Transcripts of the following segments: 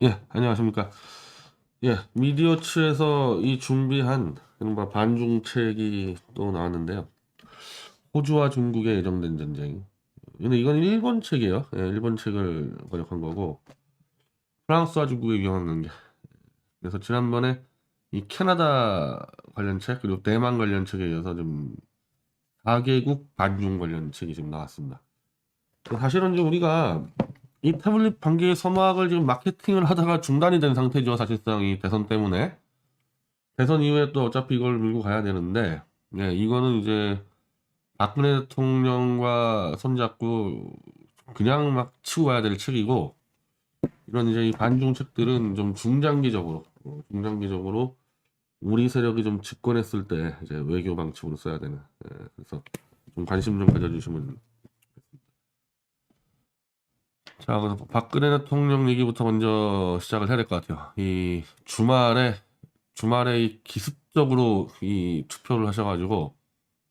예, 안녕하십니까. 예, 미디어츠에서 이 준비한 이른바 반중책이 또 나왔는데요. 호주와 중국의 예정된 전쟁. 근데 이건 일본 책이에요. 예, 일본 책을 번역한 거고, 프랑스와 중국의 위험한 관계. 그래서 지난번에 이 캐나다 관련 책, 그리고 대만 관련 책에 이어서 좀 4개국 반중 관련 책이 지금 나왔습니다. 사실은 지금 우리가 이 태블릿 반기의 서막을 지금 마케팅을 하다가 중단이 된 상태죠. 사실상 이 대선 때문에. 대선 이후에 또 어차피 이걸 밀고 가야 되는데, 네, 이거는 이제 박근혜 대통령과 손잡고 그냥 막 치고 가야 될 책이고, 이런 이제 이 반중 책들은 좀 중장기적으로, 어, 중장기적으로 우리 세력이 좀 집권했을 때 이제 외교 방식으로 써야 되는. 예, 그래서 좀 관심 좀 가져주시면 자, 그래서 박근혜 대통령 얘기부터 먼저 시작을 해야 될 것 같아요. 이 주말에 주말에 이 기습적으로 이 투표를 하셔가지고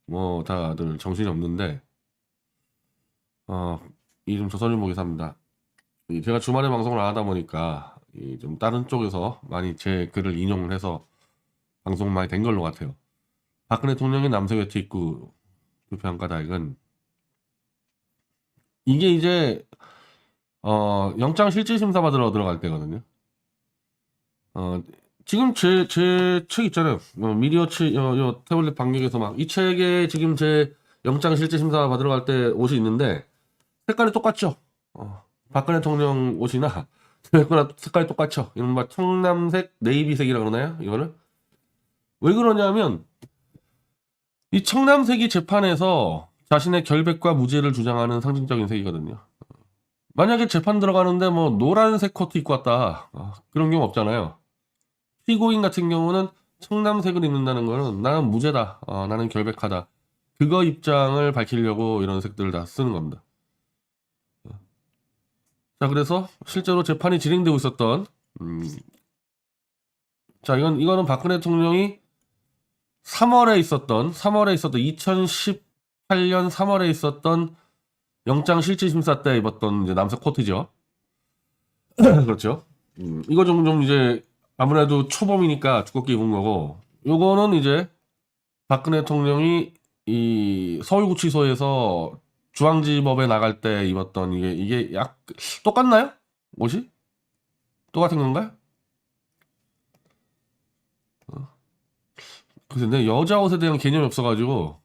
뭐 다들 정신이 없는데 어, 이좀 조선일보 기사입니다. 이 제가 주말에 방송을 안 하다 보니까 이 좀 다른 쪽에서 많이 제 글을 인용을 해서 방송 많이 된 걸로 같아요. 박근혜 대통령의 남서교체 입구 투표한 까닭은 이게 이제 어, 영장 실질 심사 받으러 들어갈 때거든요. 어, 지금 제, 제 책 있잖아요. 어, 미디어 치, 요, 요 태블릿 방역에서 막, 이 책에 지금 제 영장 실질 심사 받으러 갈 때 옷이 있는데, 색깔이 똑같죠? 어, 박근혜 대통령 옷이나, 거나 색깔이 똑같죠? 막 청남색, 네이비색이라 그러나요? 이거를? 왜 그러냐면, 이 청남색이 재판에서 자신의 결백과 무죄를 주장하는 상징적인 색이거든요. 만약에 재판 들어가는데 뭐 노란색 코트 입고 왔다 아, 그런 경우 없잖아요. 피고인 같은 경우는 청남색을 입는다는 거는 나는 무죄다, 어, 나는 결백하다. 그거 입장을 밝히려고 이런 색들을 다 쓰는 겁니다. 자, 그래서 실제로 재판이 진행되고 있었던 음, 자, 이건 이거는 박근혜 대통령이 3월에 있었던 3월에 있었던 2018년 3월에 있었던 영장 실질 심사 때 입었던 이제 남색 코트죠. 그렇죠. 음, 이거 좀, 좀 이제 아무래도 초범이니까 두껍게 입은 거고, 요거는 이제 박근혜 대통령이 이 서울구치소에서 중앙지법에 나갈 때 입었던 이게, 이게 약, 똑같나요? 옷이? 똑같은 건가요? 어. 글쎄, 내 여자 옷에 대한 개념이 없어가지고,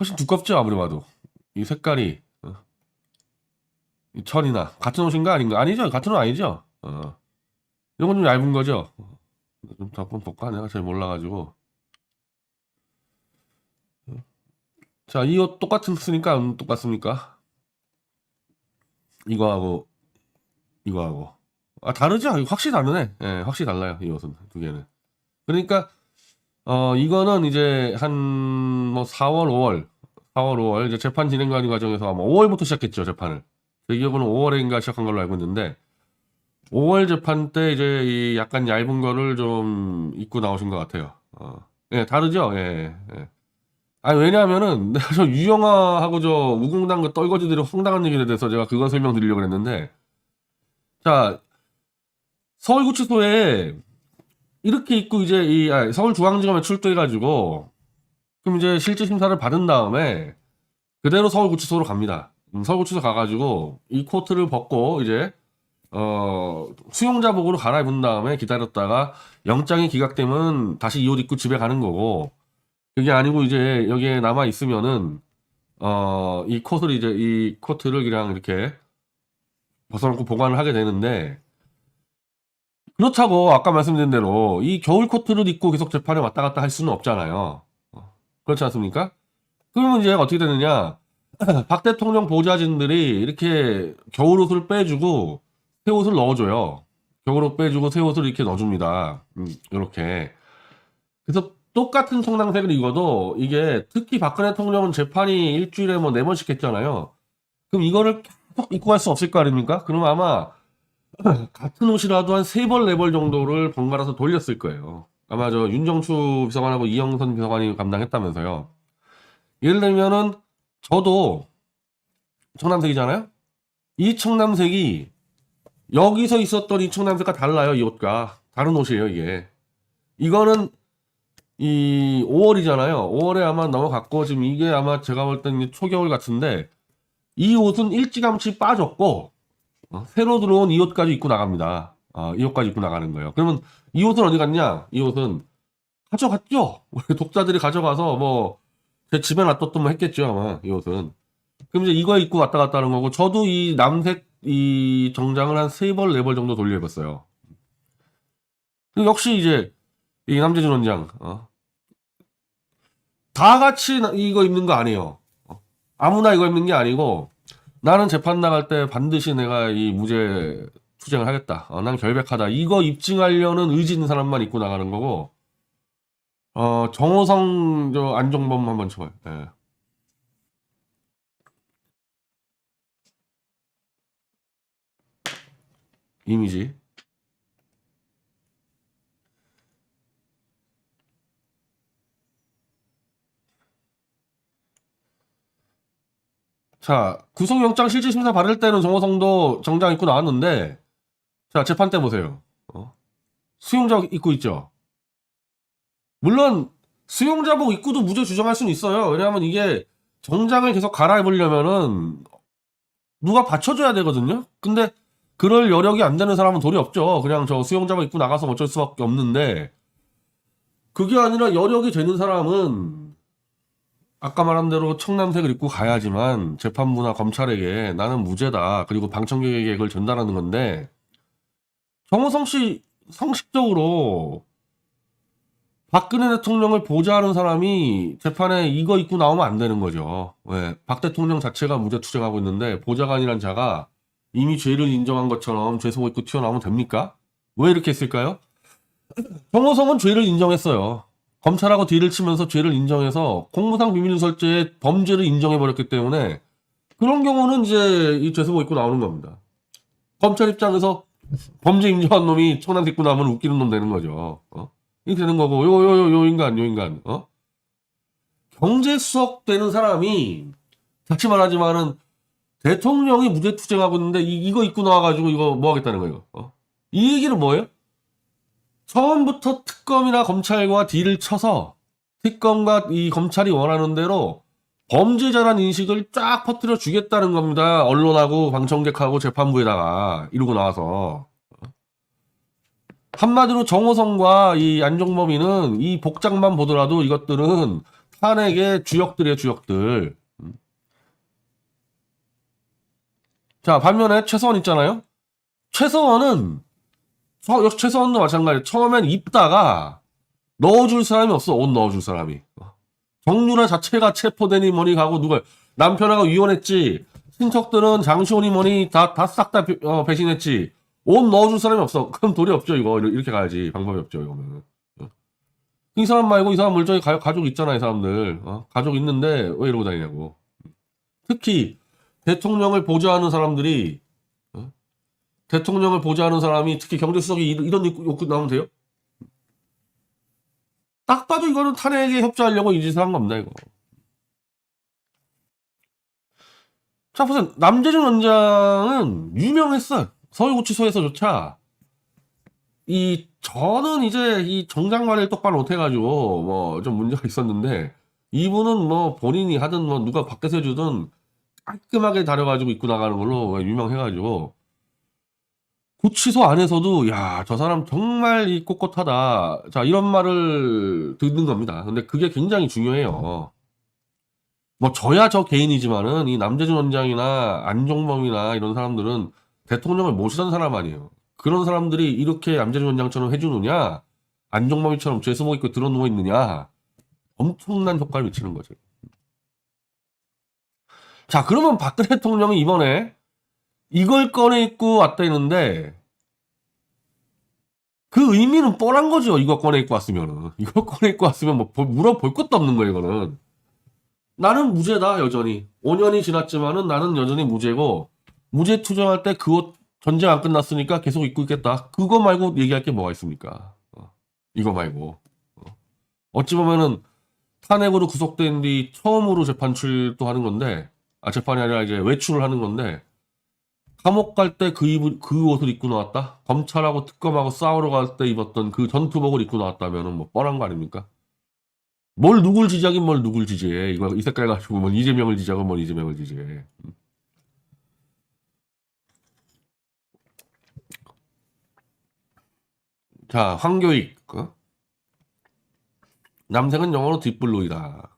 훨씬 두껍죠, 아무리 봐도. 이 색깔이 어. 이 철이나 같은 옷인가 아닌가 아니죠 같은 옷 아니죠 어. 이건 좀 얇은 거죠 어. 좀더 한번 볼까 내가 잘 몰라가지고 어. 자이 옷 똑같은 쓰니까 안 똑같습니까 이거하고 이거하고 아 다르죠 확실히 다르네 예 확실히 달라요 이 옷은 두 개는 그러니까 어 이거는 이제 한 뭐 4월 5월 4월, 5월 이제 재판 진행하는 과정에서 아마 5월부터 시작했죠 재판을. 제 기억으로는 5월인가 시작한 걸로 알고 있는데 5월 재판 때 이제 이 약간 얇은 거를 좀 입고 나오신 것 같아요. 어. 예, 다르죠. 예, 예. 아니 왜냐하면은 저 유영아하고 저 우궁당 그 떨거지들이 황당한 얘기에 대해서 제가 그거 설명드리려고 했는데 자 서울구치소에 이렇게 입고 이제 이 아, 서울중앙지검에 출두해가지고 그럼 이제 실질 심사를 받은 다음에 그대로 서울구치소로 갑니다. 음, 서울구치소 가가지고 이 코트를 벗고 이제 어 수용자복으로 갈아입은 다음에 기다렸다가 영장이 기각되면 다시 이 옷 입고 집에 가는 거고 그게 아니고 이제 여기에 남아 있으면은 어 이 코트를 이제 이 코트를 그냥 이렇게 벗어놓고 보관을 하게 되는데 그렇다고 아까 말씀드린 대로 이 겨울 코트를 입고 계속 재판에 왔다 갔다 할 수는 없잖아요. 그렇지 않습니까? 그러면 이제 어떻게 되느냐? 박 대통령 보좌진들이 이렇게 겨울 옷을 빼주고 새 옷을 넣어줘요. 겨울 옷 빼주고 새 옷을 이렇게 넣어줍니다. 음, 이렇게. 그래서 똑같은 청량색을 입어도 이게 특히 박근혜 대통령은 재판이 일주일에 뭐 네 번씩 했잖아요. 그럼 이거를 계속 입고 갈 수 없을 거 아닙니까? 그럼 아마 같은 옷이라도 한 세 벌, 네 벌 정도를 번갈아서 돌렸을 거예요. 아마 저 윤정추 비서관하고 이영선 비서관이 감당했다면서요. 예를 들면은 저도 청남색이잖아요. 이 청남색이 여기서 있었던 이 청남색과 달라요, 이 옷과. 다른 옷이에요, 이게. 이거는 이 5월이잖아요. 5월에 아마 넘어갔고, 지금 이게 아마 제가 볼 때는 초겨울 같은데, 이 옷은 일찌감치 빠졌고, 어, 새로 들어온 이 옷까지 입고 나갑니다. 어, 이 옷까지 입고 나가는 거예요. 그러면 이 옷은 어디 갔냐? 이 옷은 가져갔죠? 독자들이 가져가서 뭐, 제 집에 놔뒀던 뭐 했겠죠, 아마, 이 옷은. 그럼 이제 이거 입고 왔다 갔다 하는 거고, 저도 이 남색 이 정장을 한 세 벌, 네 벌 정도 돌려입었어요. 역시 이제, 이 남재준 원장, 어. 다 같이 나- 이거 입는 거 아니에요. 어. 아무나 이거 입는 게 아니고, 나는 재판 나갈 때 반드시 내가 이 무죄 투쟁을 하겠다. 어, 난 결백하다. 이거 입증하려는 의지 있는 사람만 입고 나가는 거고, 어, 정호성, 저, 안종범 한번 쳐봐요. 예. 이미지. 자, 구속영장 실질심사 받을 때는 정호성도 정장 입고 나왔는데, 자, 재판 때 보세요. 어? 수용자복 입고 있죠? 물론, 수용자복 입고도 무죄 주장할 수는 있어요. 왜냐하면 이게 정장을 계속 갈아입으려면은, 누가 받쳐줘야 되거든요? 근데, 그럴 여력이 안 되는 사람은 도리 없죠. 그냥 저 수용자복 입고 나가서 어쩔 수밖에 없는데, 그게 아니라 여력이 되는 사람은, 아까 말한 대로 청남색을 입고 가야지만 재판부나 검찰에게 나는 무죄다. 그리고 방청객에게 그걸 전달하는 건데 정호성 씨 상식적으로 박근혜 대통령을 보좌하는 사람이 재판에 이거 입고 나오면 안 되는 거죠. 왜? 박 대통령 자체가 무죄 투쟁하고 있는데 보좌관이란 자가 이미 죄를 인정한 것처럼 죄수복 입고 튀어나오면 됩니까? 왜 이렇게 했을까요? 정호성은 죄를 인정했어요. 검찰하고 뒤를 치면서 죄를 인정해서 공무상 비밀누설죄의 범죄를 인정해버렸기 때문에 그런 경우는 이제 이 죄수복 입고 나오는 겁니다. 검찰 입장에서 범죄 인정한 놈이 청남 입고 나오면 웃기는 놈 되는 거죠. 어? 이렇게 되는 거고 요 요 요 요 인간 요 인간 어? 경제 수석 되는 사람이 다시 말하지만은 대통령이 무죄 투쟁하고 있는데 이, 이거 입고 나와가지고 이거 뭐 하겠다는 거예요. 어? 이 얘기는 뭐예요? 처음부터 특검이나 검찰과 딜을 쳐서 특검과 이 검찰이 원하는 대로 범죄자란 인식을 쫙 퍼뜨려 주겠다는 겁니다. 언론하고 방청객하고 재판부에다가 이러고 나와서 한마디로 정호성과 이 안종범이는 이 복장만 보더라도 이것들은 탄핵의 주역들이에요, 주역들. 자, 반면에 최서원 있잖아요. 최서원은 최서원도 마찬가지. 처음엔 입다가 넣어줄 사람이 없어. 옷 넣어줄 사람이. 정유라 자체가 체포되니 뭐니 가고 누가 남편하고 이혼했지. 친척들은 장시호니 뭐니 다 다 싹다 배신했지. 옷 넣어줄 사람이 없어. 그럼 도리 없죠 이거 이렇게 가야지. 방법이 없죠 이거는. 이 사람 말고 이 사람 물정이 가, 가족 있잖아 이 사람들. 어? 가족 있는데 왜 이러고 다니냐고. 특히 대통령을 보좌하는 사람들이 대통령을 보좌하는 사람이 특히 경제수석이 이- 이런 욕구 나오면 돼요? 딱 봐도 이거는 탄핵에 협조하려고 이 짓을 한 겁니다, 이거. 자, 보세요. 남재준 원장은 유명했어요. 서울구치소에서조차. 이, 저는 이제 이 정장 관리를 똑바로 못해가지고, 뭐, 좀 문제가 있었는데, 이분은 뭐, 본인이 하든 뭐, 누가 밖에서 해주든 깔끔하게 다려가지고 입고 나가는 걸로 유명해가지고, 구치소 안에서도 야 저 사람 정말 이 꼿꼿하다. 자 이런 말을 듣는 겁니다. 근데 그게 굉장히 중요해요. 뭐 저야 저 개인이지만은 이 남재준 원장이나 안종범이나 이런 사람들은 대통령을 모시던 사람 아니에요. 그런 사람들이 이렇게 남재준 원장처럼 해주느냐 안종범이처럼 죄수복 입고 들어 누워 있느냐 엄청난 효과를 미치는 거죠. 자 그러면 박근혜 대통령이 이번에 이걸 꺼내 입고 왔다 했는데 그 의미는 뻔한 거죠. 이거 꺼내 입고 왔으면은 이거 꺼내 입고 왔으면 뭐 볼- 물어볼 것도 없는 거예요. 이거는 나는 무죄다 여전히 5년이 지났지만은 나는 여전히 무죄고 무죄 투쟁할 때 그 옷 전쟁 안 끝났으니까 계속 입고 있겠다. 그거 말고 얘기할 게 뭐가 있습니까? 어, 이거 말고 어. 어찌 보면은 탄핵으로 구속된 뒤 처음으로 재판 출두하는 건데 아 재판이 아니라 이제 외출을 하는 건데 감옥 갈 때 그 입을 그 옷을 입고 나왔다. 검찰하고 특검하고 싸우러 갈 때 입었던 그 전투복을 입고 나왔다면은 뭐 뻔한 거 아닙니까? 뭘 누굴 지지하긴 뭘 누굴 지지해. 이거 이 색깔 가지고 뭐 이재명을 지지하고 뭘 이재명을 지지해. 자, 황교익. 어? 남색은 영어로 딥블루이다.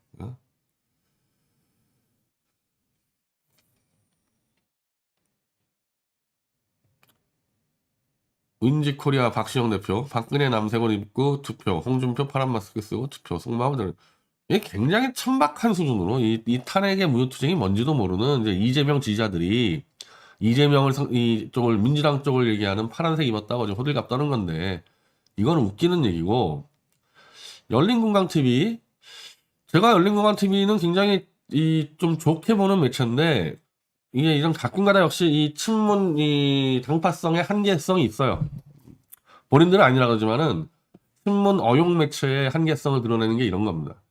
어? 윈지 코리아 박시영 대표, 박근혜 남색옷 입고 투표, 홍준표 파란 마스크 쓰고 투표, 속마음들. 이게 굉장히 천박한 수준으로 이, 이 탄핵의 무효투쟁이 뭔지도 모르는 이제 이재명 지지자들이 이재명을 성- 이 쪽을 민주당 쪽을 얘기하는 파란색 입었다고 지금 호들갑 떠는 건데 이거는 웃기는 얘기고 열린공감 TV 제가 열린공감 TV는 굉장히 이 좀 좋게 보는 매체인데 이게 이런 가끔가다 역시 이 친문 이 당파성의 한계성이 있어요. 본인들은 아니라 그러지만은 친문 어용 매체의 한계성을 드러내는 게 이런 겁니다.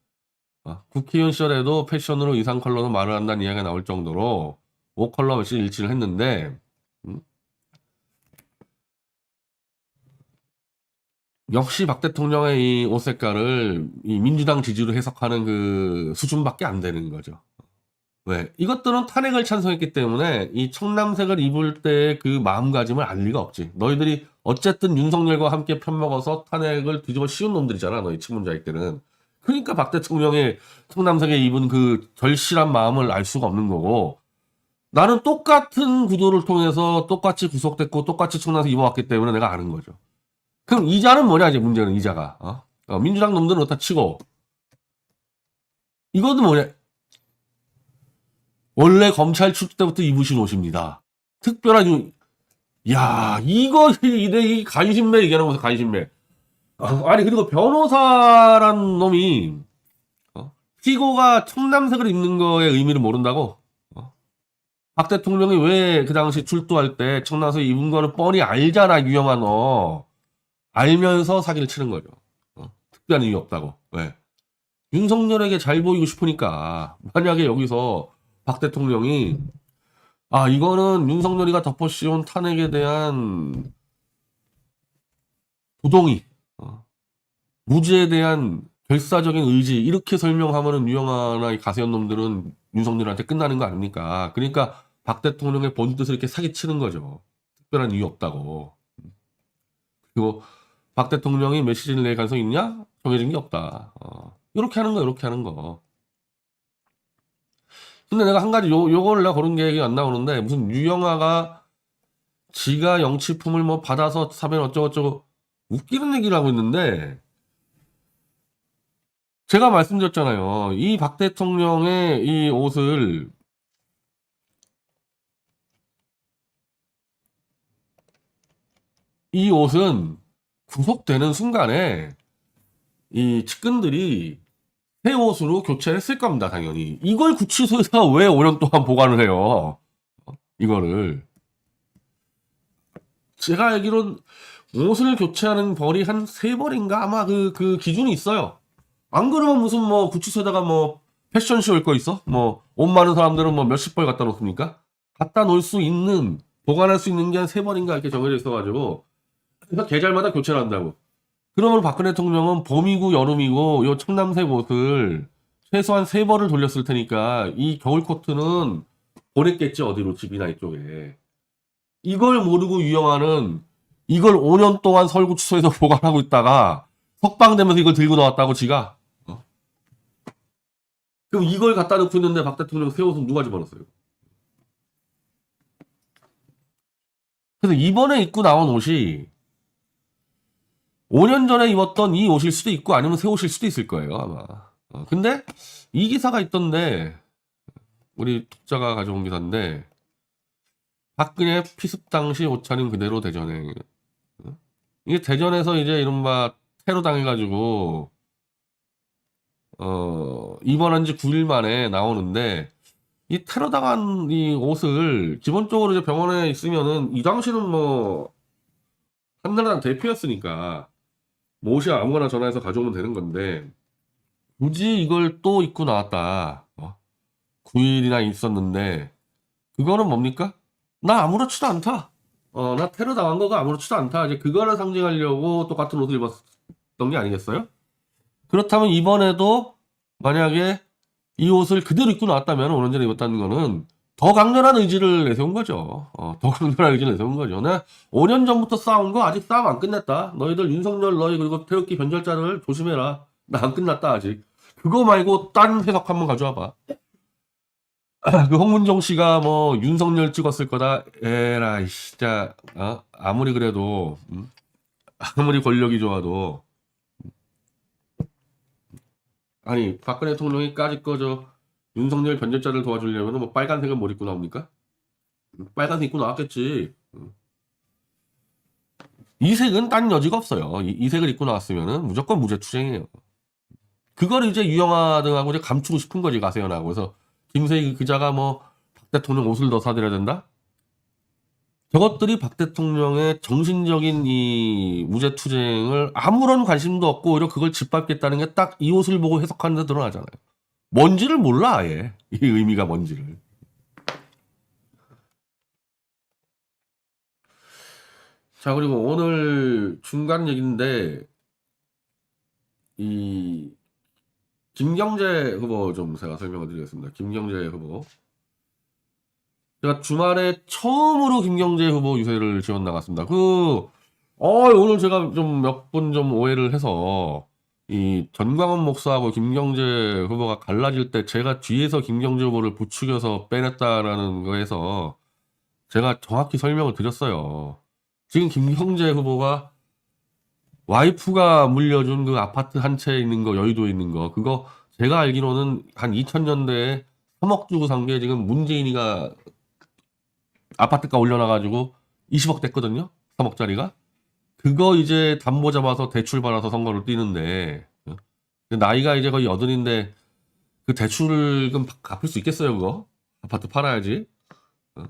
아, 국회의원 시절에도 패션으로 이상 컬러로 말을 한다는 이야기가 나올 정도로 5컬러 몇씩 일치를 했는데 음? 역시 박 대통령의 이 옷 색깔을 이 민주당 지지로 해석하는 그 수준밖에 안 되는 거죠. 왜? 이것들은 탄핵을 찬성했기 때문에 이 청남색을 입을 때그 마음가짐을 알 리가 없지. 너희들이 어쨌든 윤석열과 함께 편먹어서 탄핵을 뒤집어 씌운 놈들이잖아. 너희 친문자익들은. 그러니까 박 대통령의 청남색에 입은 그 절실한 마음을 알 수가 없는 거고 나는 똑같은 구도를 통해서 똑같이 구속됐고 똑같이 청남색 입어왔기 때문에 내가 아는 거죠. 그럼 이자는 뭐냐 이제 문제는 이자가 어? 어, 민주당 놈들은 그렇다 치고 이것도 뭐냐 원래 검찰 출두 때부터 입으신 옷입니다. 특별한 유... 야 이거 이래 이 간신매 얘기하는 거서 간신매. 아, 아니 그리고 변호사란 놈이 어? 피고가 청남색을 입는 거의 의미를 모른다고? 어? 박 대통령이 왜 그 당시 출두할 때 청남색 입은 거는 뻔히 알잖아 유영아 너. 알면서 사기를 치는 거죠. 어? 특별한 이유 없다고. 왜? 윤석열에게 잘 보이고 싶으니까 만약에 여기서 박 대통령이 아 이거는 윤석열이가 덮어씌운 탄핵에 대한 부동의 어, 무죄에 대한 결사적인 의지 이렇게 설명하면은 유영아나 이 가세현 놈들은 윤석열한테 끝나는 거 아닙니까? 그러니까 박 대통령의 본 뜻을 이렇게 사기치는 거죠. 특별한 이유 없다고. 그리고 박 대통령이 메시지를 낼 가능성이 있냐? 정해진 게 없다. 어, 이렇게 하는 거, 이렇게 하는 거. 근데 내가 한 가지 요, 요거를 내가 고른 계획이 안 나오는데 무슨 유영아가 지가 영치품을 뭐 받아서 사면 어쩌고저쩌고 웃기는 얘기를 하고 있는데 제가 말씀드렸잖아요. 이 박 대통령의 이 옷을 이 옷은 구속되는 순간에 이 측근들이 새 옷으로 교체를 했을 겁니다, 당연히. 이걸 구치소에서 왜 5년 동안 보관을 해요? 어? 이거를. 제가 알기론 옷을 교체하는 벌이 한 세 벌인가? 아마 그, 그 기준이 있어요. 안 그러면 무슨 뭐 구치소에다가 뭐 패션쇼 올 거 있어? 뭐 옷 많은 사람들은 뭐 몇십 벌 갖다 놓습니까? 갖다 놓을 수 있는, 보관할 수 있는 게 한 세 벌인가 이렇게 정해져 있어가지고 그래서 계절마다 교체를 한다고. 그러면 박근혜 대통령은 봄이고 여름이고 요 청남색 옷을 최소한 세 벌을 돌렸을 테니까 이 겨울 코트는 보냈겠지 어디로 집이나 이쪽에. 이걸 모르고 유영아는 이걸 5년 동안 설구치소에서 보관하고 있다가 석방되면서 이걸 들고 나왔다고 지가. 어? 그럼 이걸 갖다 놓고 있는데 박 대통령 새 옷은 누가 집어넣었어요? 그래서 이번에 입고 나온 옷이 5년 전에 입었던 이 옷일 수도 있고 아니면 새 옷일 수도 있을 거예요 아마. 어, 근데 이 기사가 있던데 우리 독자가 가져온 기사인데 박근혜 피습 당시 옷차림 그대로 대전에 어? 이게 대전에서 이제 이른바 테러 당해가지고 어 입원한 지 9일 만에 나오는데 이 테러 당한 이 옷을 기본적으로 이제 병원에 있으면은 이 당시는 뭐 한나라당 대표였으니까 뭐 옷이 아무거나 전화해서 가져오면 되는 건데 굳이 이걸 또 입고 나왔다. 어? 9일이나 있었는데 그거는 뭡니까? 나 아무렇지도 않다. 어, 나 테러 당한 거가 아무렇지도 않다. 이제 그거를 상징하려고 똑같은 옷을 입었던 게 아니겠어요? 그렇다면 이번에도 만약에 이 옷을 그대로 입고 나왔다면 5년 전에 입었다는 거는 더 강렬한 의지를 내세운 거죠. 어, 더 강렬한 의지를 내세운 거죠. 내가 5년 전부터 싸운 거 아직 싸움 안 끝냈다. 너희들 윤석열 너희 그리고 태극기 변절자를 조심해라. 나 안 끝났다 아직. 그거 말고 딴 해석 한번 가져와 봐. 그 홍문종 씨가 뭐 윤석열 찍었을 거다. 에라이 진짜 어? 아무리 그래도 음? 아무리 권력이 좋아도 아니 박근혜 대통령이 까짓 거저 윤석열 변절자를 도와주려면 뭐 빨간색은 뭘 입고 나옵니까? 빨간색 입고 나왔겠지. 음. 이 색은 딴 여지가 없어요. 이, 이 색을 입고 나왔으면은 무조건 무죄 투쟁이에요. 그걸 이제 유영아 등하고 이제 감추고 싶은 거지 가세연하고 그래서 김세희 기자가 뭐 박 대통령 옷을 더 사드려야 된다? 저것들이 박 대통령의 정신적인 이 무죄 투쟁을 아무런 관심도 없고 오히려 그걸 짓밟겠다는 게 딱 이 옷을 보고 해석하는 데 드러나잖아요. 뭔지를 몰라 아예 이 의미가 뭔지를. 자 그리고 오늘 중간 얘기인데 이 김경재 후보 좀 제가 설명을 드리겠습니다. 김경재 후보. 제가 주말에 처음으로 김경재 후보 유세를 지원 나갔습니다. 그, 어, 오늘 제가 좀 몇 분 좀 오해를 해서, 이 전광훈 목사하고 김경재 후보가 갈라질 때 제가 뒤에서 김경재 후보를 부추겨서 빼냈다라는 거에서 제가 정확히 설명을 드렸어요. 지금 김경재 후보가 와이프가 물려준 그 아파트 한 채 있는 거, 여의도에 있는 거, 그거 제가 알기로는 한 2000년대에 3억 주고 산 게 지금 문재인이가 아파트가 올려놔가지고 20억 됐거든요. 3억짜리가. 그거 이제 담보 잡아서 대출 받아서 선거를 뛰는데 어? 나이가 이제 거의 여든인데 그 그럼 갚을 수 있겠어요 그거? 아파트 팔아야지. 어?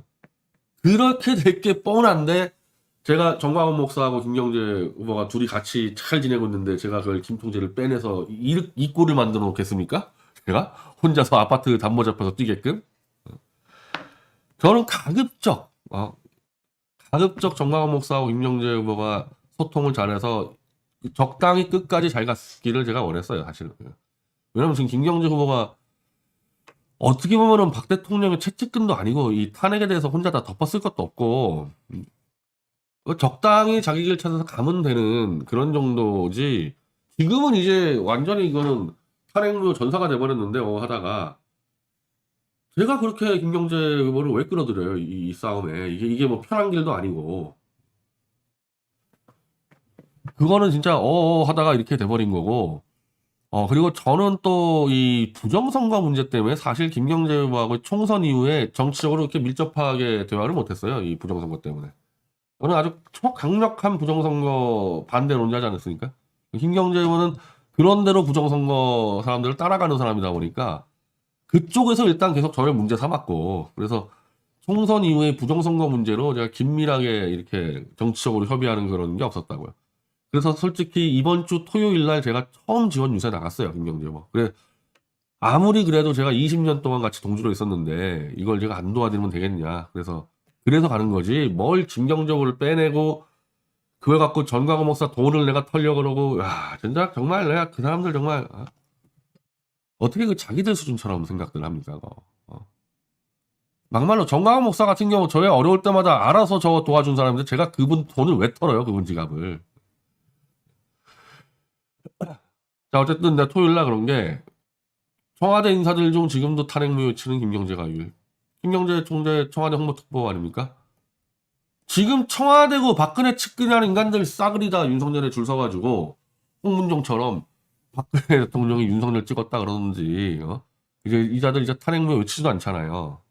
그렇게 될 게 뻔한데 제가 정광훈 목사하고 김경재 후보가 둘이 같이 잘 지내고 있는데 제가 그걸 김통재를 빼내서 이, 이 꼴을 만들어 놓겠습니까? 제가 혼자서 아파트 담보 잡혀서 뛰게끔? 저는 가급적 어, 가급적 정광훈 목사하고 김경재 후보가 소통을 잘해서 적당히 끝까지 잘 갔기를 제가 원했어요 사실은. 왜냐면 지금 김경재 후보가 어떻게 보면은 박 대통령의 채찍근도 아니고 이 탄핵에 대해서 혼자 다 덮었을 것도 없고 어, 적당히 자기 길 찾아서 가면 되는 그런 정도지. 지금은 이제 완전히 이거는 탄핵무 전사가 돼버렸는데 어 하다가. 제가 그렇게 김경재 후보를 왜 끌어들여요 이, 이 싸움에? 이게 이게 뭐 편한 길도 아니고 그거는 진짜 어어 하다가 이렇게 돼버린 거고. 어 그리고 저는 또 이 부정선거 문제 때문에 사실 김경재 후보하고 총선 이후에 정치적으로 이렇게 밀접하게 대화를 못했어요 이 부정선거 때문에. 저는 아주 초강력한 부정선거 반대 논자지 않았습니까? 김경재 후보는 그런 대로 부정선거 사람들을 따라가는 사람이다 보니까 그쪽에서 일단 계속 저를 문제 삼았고 그래서 총선 이후에 부정선거 문제로 제가 긴밀하게 이렇게 정치적으로 협의하는 그런 게 없었다고요. 그래서 솔직히 이번 주 토요일 날 제가 처음 지원 유세 나갔어요 김경재 뭐. 그래 아무리 그래도 제가 20년 동안 같이 동주로 있었는데 이걸 제가 안 도와드리면 되겠냐. 그래서 그래서 가는 거지 뭘 김경적으로 빼내고 그걸 갖고 전광호 목사 돈을 내가 털려 그러고 야 진짜 정말 내가 그 사람들 정말 어? 어떻게 그 자기들 수준처럼 생각들 합니까? 어. 막말로 정광호 목사 같은 경우 저의 어려울 때마다 알아서 저 도와준 사람인데 제가 그분 돈을 왜 털어요? 그분 지갑을. 자 어쨌든 내가 토요일 날 그런 게 청와대 인사들 중 지금도 탄핵무 외치는 김경재가 유 김경재 총재 청와대 홍보특보 아닙니까? 지금 청와대고 박근혜 측근이라는 인간들 싸그리 다 윤석열에 줄 서가지고 홍문종처럼 박근혜 대통령이 윤석열 찍었다 그러는지 어? 이제 이자들 이제 탄핵무 외치지도 않잖아요.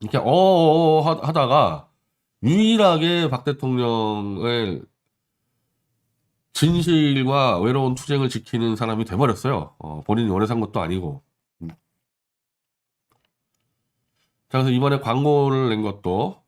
이렇게 어어 하다가 유일하게 박 대통령의 진실과 외로운 투쟁을 지키는 사람이 돼버렸어요. 어, 본인이 원해서 한 것도 아니고. 음. 자, 그래서 이번에 광고를 낸 것도